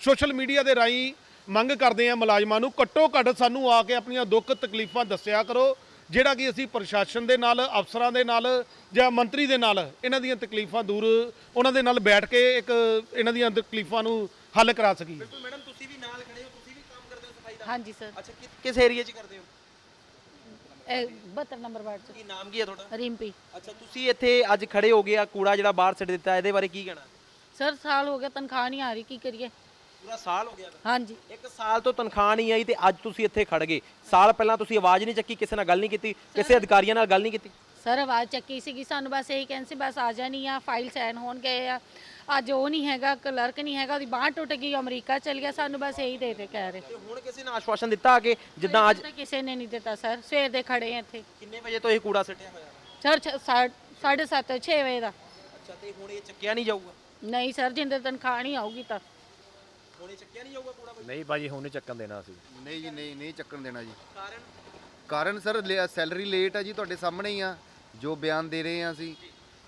ਸੋਸ਼ਲ ਮੀਡੀਆ ਦੇ ਰਾਹੀਂ ਮੰਗ ਕਰਦੇ ਹਾਂ ਮੁਲਾਜ਼ਮਾਂ ਨੂੰ ਘੱਟੋ ਘੱਟ ਸਾਨੂੰ ਆ ਕੇ ਆਪਣੀਆਂ ਦੁੱਖ ਤਕਲੀਫਾਂ ਦੱਸਿਆ ਕਰੋ ਜਿਹੜਾ ਕਿ ਅਸੀਂ ਪ੍ਰਸ਼ਾਸਨ ਦੇ ਨਾਲ ਅਫਸਰਾਂ ਦੇ ਨਾਲ ਜਾਂ ਮੰਤਰੀ ਦੇ ਨਾਲ ਇਹਨਾਂ ਦੀਆਂ ਤਕਲੀਫਾਂ ਦੂਰ ਉਹਨਾਂ ਦੇ ਨਾਲ ਬੈਠ ਕੇ ਇੱਕ ਇਹਨਾਂ ਦੀਆਂ ਤਕਲੀਫਾਂ ਨੂੰ ਹੱਲ ਕਰਾ ਸਕੀਏ। ਮੈਡਮ ਤੁਸੀਂ ਵੀ ਨਾਲ ਖੜੇ ਹੋ ਤੁਸੀਂ ਵੀ ਕੰਮ ਕਰਦੇ ਹੋ ਸਫ਼ਾਈ ਦਾ? ਹਾਂਜੀ ਸਰ। ਅੱਛਾ ਕਿਸ ਏਰੀਆ 'ਚ ਕਰਦੇ ਹੋ? ਇਹ 72 ਨੰਬਰ ਵਾਰਡ ਚ। ਕੀ ਨਾਮ ਕੀ ਹੈ ਤੁਹਾਡਾ? ਰਿੰਪੀ ਅੱਛਾ ਤੁਸੀਂ ਇੱਥੇ ਅੱਜ ਖੜੇ ਹੋ ਗਏ ਆ ਕੂੜਾ ਜਿਹੜਾ ਬਾਹਰ ਸਿੱਟ ਦਿੱਤਾ ਇਹਦੇ ਬਾਰੇ ਕੀ ਕਹਿਣਾ? ਸਰ ਸਾਲ ਹੋ ਗਿਆ ਤਨਖਾਹ ਨਹੀਂ ਆ ਰਹੀ ਕੀ ਕਰੀਏ? ਪੂਰਾ ਸਾਲ ਹੋ ਗਿਆ ਹਾਂਜੀ। ਇੱਕ ਸਾਲ ਤੋਂ ਤਨਖਾਹ ਨਹੀਂ ਆਈ ਤੇ ਅੱਜ ਤੁਸੀਂ ਇੱਥੇ ਖੜ ਗਏ। ਸਾਲ ਪਹਿਲਾਂ ਤੁਸੀਂ ਆਵਾਜ਼ ਨਹੀਂ ਚੱਕੀ ਕਿਸੇ ਨਾਲ ਗੱਲ ਨਹੀਂ ਕੀਤੀ ਕਿਸੇ ਅਧਿਕਾਰੀਆਂ ਨਾਲ ਗੱਲ ਨਹੀਂ ਕੀਤੀ। ਸਰ ਆਵਾਜ਼ ਚੱਕੀ ਸੀਗੀ ਸਾਨੂੰ ਬਸ ਇਹੀ ਕਹਿੰਦੇ ਸੀ ਬਸ ਆ ਜਾਣੀ ਆ ਫਾਈਲ ਸਾਈਨ ਹੋਣ ਗਏ ਆ। ਅੱਜ ਉਹ ਨਹੀਂ ਹੈਗਾ ਕਲਰਕ ਨਹੀਂ ਹੈਗਾ ਉਹਦੀ ਬਾਂਹ ਟੁੱਟ ਗਈ ਅਮਰੀਕਾ ਚਲ ਗਿਆ ਸਾਨੂੰ ਬਸ ਇਹੀ ਦੇ ਦੇ ਕਹਿ ਰਹੇ। ਤੇ ਹੁਣ ਕਿਸੇ ਨੇ ਆਸ਼ਵਾਸਨ ਦਿੱਤਾ ਕਿ ਜਿੱਦਾਂ ਅੱਜ ਤਾਂ ਕਿਸੇ ਨੇ ਨਹੀਂ ਦਿੱਤਾ ਸਰ। ਸਵੇਰ ਦੇ ਖੜੇ ਆ ਇੱਥੇ। ਕਿੰਨੇ ਵਜੇ ਤੋਂ ਇਹ ਕੂੜਾ ਸਿੱਟਿਆ ਹੋਇਆ? ਸਰ ਛ- ਸਾ- ਸਾਢੇ 7 6 ਵਜੇ ਦਾ। ਅੱਛਾ ਤੇ ਹੁਣ ਇਹ ਚੱਕਿਆ ਨਹੀਂ ਜਾਊਗਾ? ਨਹੀਂ ਸਰ ਜਿੰਦੇ ਤਨਖਾਹ ਨਹੀਂ ਆਊਗੀ ਤਾਂ। ਹੁਣ ਚੱਕਿਆ ਨਹੀਂ ਜਾਊਗਾ ਕੂੜਾ ਬਈ ਨਹੀਂ ਭਾਜੀ ਹੁਣ ਨਹੀਂ ਚੱਕਣ ਦੇਣਾ ਅਸੀਂ। ਨਹੀਂ ਜੀ ਨਹੀਂ ਨਹੀਂ ਚੱਕਣ ਦੇਣਾ ਜੀ। ਕਾਰਨ? ਕਾਰਨ ਸਰ ਸੈਲਰੀ ਲੇਟ ਹੈ ਜੀ ਤੁਹਾਡੇ ਸਾਹਮਣੇ ਹੀ ਆ ਜੋ ਬਿਆਨ ਦੇ ਰਹੇ ਆ ਅਸੀਂ।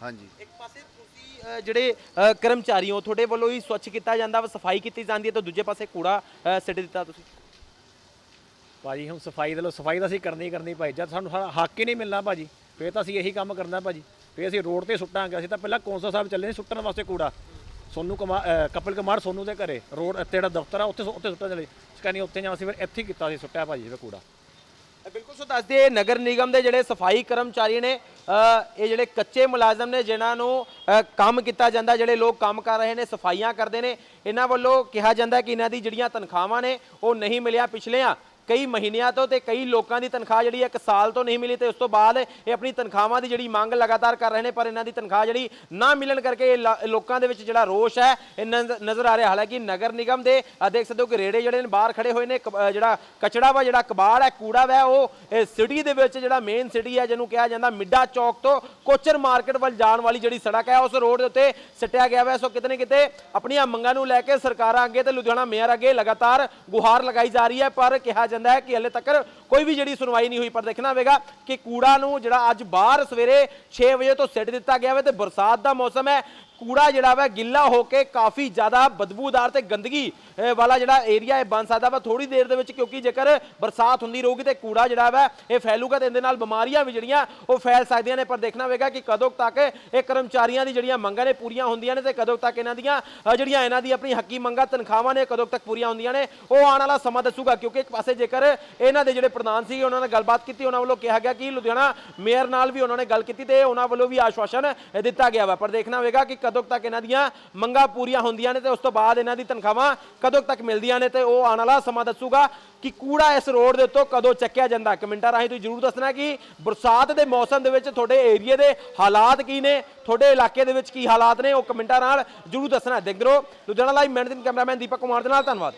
ਹਾਂਜੀ। ਇੱਕ ਪਾਸੇ ਤੁਸੀਂ ਅ, ਜਿਹੜੇ ਅ, ਕਰਮਚਾਰੀ ਹੋ ਤੁਹਾਡੇ ਵੱਲੋਂ ਹੀ ਸਵੱਛ ਕੀਤਾ ਜਾਂਦਾ ਵਾ ਸਫ਼ਾਈ ਕੀਤੀ ਜਾਂਦੀ ਹੈ ਤਾਂ ਦੂਜੇ ਪਾਸੇ ਕੂੜਾ ਅ, ਸਿੱਟ ਦਿੱਤਾ ਤੁਸੀਂ। ਭਾਜੀ ਹੁਣ ਸਫ਼ਾਈ ਦੇ ਲੋ ਸਫ਼ਾਈ ਤਾਂ ਅਸੀਂ ਕਰਨੀ ਹੀ ਕਰਨੀ ਭਾਈ ਜਦ ਸਾਨੂੰ ਸਾਡਾ ਹੱਕ ਹੀ ਨਹੀਂ ਮਿਲਣਾ ਭਾਜੀ ਫੇਰ ਤਾਂ ਅਸੀਂ ਇਹੀ ਕੰਮ ਕਰਨਾ ਭਾਜੀ। ਫੇਰ ਅਸੀਂ ਰੋਡ ਤੇ ਸੁੱਟਾਂਗੇ ਅਸੀਂ ਤਾਂ ਪਹਿਲਾਂ ਕੌਂਸਲ ਸਾਹਿਬ ਚੱਲੇ ਸੀ ਸੁੱਟਣ ਵਾਸਤੇ ਕੂੜਾ। ਸੋਨੂ ਕੁਮਾਰ ਅ, ਕਪਿਲ ਕੁਮਾਰ ਸੋਨੂ ਦੇ ਘਰੇ ਰੋਡ ਇੱਥੇ ਜਿਹੜਾ ਦਫ਼ਤਰ ਆ ਉੱਥੇ ਸੁ- ਉੱਥੇ ਸੁੱਟਿਆ ਚਲੇ ਸਕੈਨੀ ਉੱਥੇ ਜਾਣਾ ਸੀ ਫਿਰ ਇੱਥੇ ਹੀ ਕੀਤਾ ਸੀ ਸੁੱਟਿਆ ਭਾਜੀ ਫਿਰ ਕੂੜਾ। ਅ, ਬਿਲਕੁਲ ਸੋ ਦੱਸ ਦੱਸਦੇ ਨਗਰ ਨਿਗਮ ਦੇ ਜਿਹੜੇ ਸਫ਼ਾਈ ਕਰਮਚਾਰੀ ਨੇ ਅ, ਇਹ ਜਿਹੜੇ ਕੱਚੇ ਮੁਲਾਜ਼ਮ ਨੇ ਜਿਨ੍ਹਾਂ ਨੂੰ ਅ, ਕੰਮ ਕੀਤਾ ਜਾਂਦਾ ਜਿਹੜੇ ਲੋਕ ਕੰਮ ਕਰ ਰਹੇ ਨੇ ਸਫਾਈਆਂ ਕਰਦੇ ਨੇ ਇਹਨਾਂ ਵੱਲੋਂ ਕਿਹਾ ਜਾਂਦਾ ਕਿ ਇਹਨਾਂ ਦੀ ਜਿਹੜੀਆਂ ਤਨਖਾਹਾਂ ਨੇ ਉਹ ਨਹੀਂ ਮਿਲਿਆ ਪਿਛਲੇ ਕਈ ਮਹੀਨਿਆਂ ਤੋਂ ਤੇ ਕਈ ਲੋਕਾਂ ਦੀ ਤਨਖਾਹ ਜਿਹੜੀ ਹੈ ਇੱਕ ਸਾਲ ਤੋਂ ਨਹੀਂ ਮਿਲੀ ਤੇ ਉਸ ਤੋਂ ਬਾਅਦ ਇਹ ਆਪਣੀ ਤਨਖਾਹਾਂ ਦੀ ਜਿਹੜੀ ਮੰਗ ਲਗਾਤਾਰ ਕਰ ਰਹੇ ਨੇ, ਪਰ ਇਹਨਾਂ ਦੀ ਤਨਖਾਹ ਜਿਹੜੀ ਨਾ ਮਿਲਣ ਕਰਕੇ ਇਹ ਲਾ- ਲੋਕਾਂ ਦੇ ਵਿੱਚ ਜਿਹੜਾ ਰੋਸ਼ ਹੈ, ਇਹ ਨਜ਼- ਨਜ਼ਰ ਆ ਰਿਹਾ। ਹਾਲਾਂਕਿ ਨਗਰ ਨਿਗਮ ਦੇ ਦੇਖ ਸਕਦੇ ਹੋ ਕਿ ਰੇੜੇ ਜਿਹੜੇ ਨੇ ਬਾਹਰ ਖੜੇ ਹੋਏ ਨੇ ਕਬ- ਜਿਹੜਾ ਕਚੜਾ ਵਾ, ਜਿਹੜਾ ਕਬਾੜ ਹੈ, ਕੂੜਾ ਵਾ, ਉਹ ਸਿਟੀ ਦੇ ਵਿੱਚ ਜਿਹੜਾ ਮੇਨ ਸਿਟੀ ਹੈ, ਜਿਹਨੂੰ ਕਿਹਾ ਜਾਂਦਾ ਮਿੱਡਾ ਚੌਕ ਤੋਂ ਕੋਚਰ ਮਾਰਕੀਟ ਵੱਲ ਜਾਣ ਵਾਲੀ ਜਿਹੜੀ ਸੜਕ ਹੈ, ਉਸ ਰੋਡ ਦੇ ਉੱਤੇ ਸਿੱਟਿਆ ਗਿਆ ਵਾ। ਸੋ ਕਿਤੇ ਨਾ ਕਿਤੇ ਆਪਣੀਆਂ ਮੰਗਾਂ ਨੂੰ ਲੈ ਕੇ ਸਰਕਾਰਾਂ ਅੱਗੇ ਤੇ ਲੁਧਿਆਣਾ ਮੇਅਰ ਅੱਗੇ ਲਗਾਤਾਰ ਗੁਹਾਰ ਲਗਾਈ ਜਾ ਰਹੀ ਹੈ, ਪਰ ਕਿਹਾ ਜਾਂਦਾ ਹੈ ਕਿ ਹਲੇ ਤੱਕ ਕੋਈ ਵੀ ਜਿਹੜੀ ਸੁਣਵਾਈ ਨਹੀਂ ਹੋਈ, ਪਰ ਦੇਖਣਾ ਹੋਵੇਗਾ ਕਿ ਕੂੜਾ ਨੂੰ ਜਿਹੜਾ ਅੱਜ ਬਾਹਰ ਸਵੇਰੇ 6 ਵਜੇ ਤੋਂ ਸਿੱਟ ਦਿੱਤਾ ਗਿਆ ਵਾ ਤੇ ਬਰਸਾਤ ਦਾ ਮੌਸਮ ਹੈ। ਕੂੜਾ ਜਿਹੜਾ ਵਾ, ਗਿੱਲਾ ਹੋ ਕੇ ਕਾਫੀ ਜ਼ਿਆਦਾ ਬਦਬੂਦਾਰ ਤੇ ਗੰਦਗੀ ਵਾਲਾ ਜਿਹੜਾ ਏਰੀਆ ਇਹ ਬਣ ਸਕਦਾ ਵਾ ਥੋੜੀ ਦੇਰ ਦੇ ਵਿੱਚ, ਕਿਉਂਕਿ ਜੇਕਰ ਬਰਸਾਤ ਹੁੰਦੀ ਰਹੂਗੀ ਤੇ ਕੂੜਾ ਜਿਹੜਾ ਵਾ, ਇਹ ਫੈਲੂਗਾ ਤੇ ਇਹਦੇ ਨਾਲ ਬਿਮਾਰੀਆਂ ਵੀ ਜਿਹੜੀਆਂ, ਉਹ ਫੈਲ ਸਕਦੀਆਂ ਨੇ। ਪਰ ਦੇਖਣਾ ਹੋਵੇਗਾ ਕਿ ਕਦੋਂ ਤੱਕ ਇਹ ਕਰਮਚਾਰੀਆਂ ਦੀ ਜਿਹੜੀਆਂ ਮੰਗਾਂ ਨੇ ਪੂਰੀਆਂ ਹੁੰਦੀਆਂ ਨੇ ਤੇ ਕਦੋਂ ਤੱਕ ਇਹਨਾਂ ਦੀਆਂ ਜਿਹੜੀਆਂ ਇਹਨਾਂ ਦੀ ਆਪਣੀ ਹੱਕੀ ਮੰਗਾਂ, ਤਨਖਾਹਾਂ ਨੇ, ਕਦੋਂ ਤੱਕ ਪੂਰੀਆਂ ਹੁੰਦੀਆਂ ਨੇ, ਉਹ ਆਉਣ ਵਾਲਾ ਸਮਾਂ ਦੱਸੂਗਾ। ਕਿਉਂਕਿ ਇੱਕ ਪਾਸੇ ਜੇਕਰ ਇਹਨਾਂ ਦੇ ਜਿਹੜੇ ਪ੍ਰਧਾਨ ਸੀ ਉਹਨਾਂ ਨਾਲ ਗੱਲਬਾਤ ਕੀਤੀ, ਉਹਨਾਂ ਵੱਲੋਂ ਕਿਹਾ ਗਿਆ ਕਿ ਲੁਧਿਆਣਾ ਮੇਅਰ ਨਾਲ ਵੀ ਉਹਨਾਂ ਨੇ ਗੱਲ ਕੀਤੀ ਤੇ ਉਹਨਾਂ ਵੱਲੋਂ ਵੀ ਆਸ਼ਵਾਸਨ ਦਿੱਤਾ ਗਿਆ ਵਾ। ਪਰ ਦੇਖਣਾ ਹੋਵੇਗਾ ਕਿ ਕਦੋਂ ਤੱਕ ਇਹਨਾਂ ਦੀਆਂ ਮੰਗਾਂ ਪੂਰੀਆਂ ਹੁੰਦੀਆਂ ਨੇ ਤੇ ਉਸ ਤੋਂ ਬਾਅਦ ਇਹਨਾਂ ਦੀ ਤਨਖਾਹਾਂ ਕਦੋਂ ਤੱਕ ਮਿਲਦੀਆਂ ਨੇ ਤੇ ਉਹ ਆਉਣ ਵਾਲਾ ਸਮਾਂ ਦੱਸੂਗਾ ਕਿ ਕੂੜਾ ਇਸ ਰੋਡ ਦੇ ਉੱਤੋਂ ਕਦੋਂ ਚੱਕਿਆ ਜਾਂਦਾ। ਕਮੈਂਟਾਂ ਰਾਹੀਂ ਤੁਸੀਂ ਜਰੂਰ ਦੱਸਣਾ ਕਿ ਬਰਸਾਤ ਦੇ ਮੌਸਮ ਦੇ ਵਿੱਚ ਤੁਹਾਡੇ ਏਰੀਏ ਦੇ ਹਾਲਾਤ ਕੀ ਨੇ, ਤੁਹਾਡੇ ਇਲਾਕੇ ਦੇ ਵਿੱਚ ਕੀ ਹਾਲਾਤ ਨੇ, ਉਹ ਕਮੈਂਟਾਂ ਨਾਲ ਜਰੂਰ ਦੱਸਣਾ। ਦੇਖਦੇ ਰਹੋ। ਲੁਧਿਆਣਾ ਲਾਈਵ, ਮੈਂ ਦਿਨ ਕੈਮਰਾਮੈਨ ਦੀਪਕ ਕੁਮਾਰ ਦੇ ਨਾਲ, ਧੰਨਵਾਦ।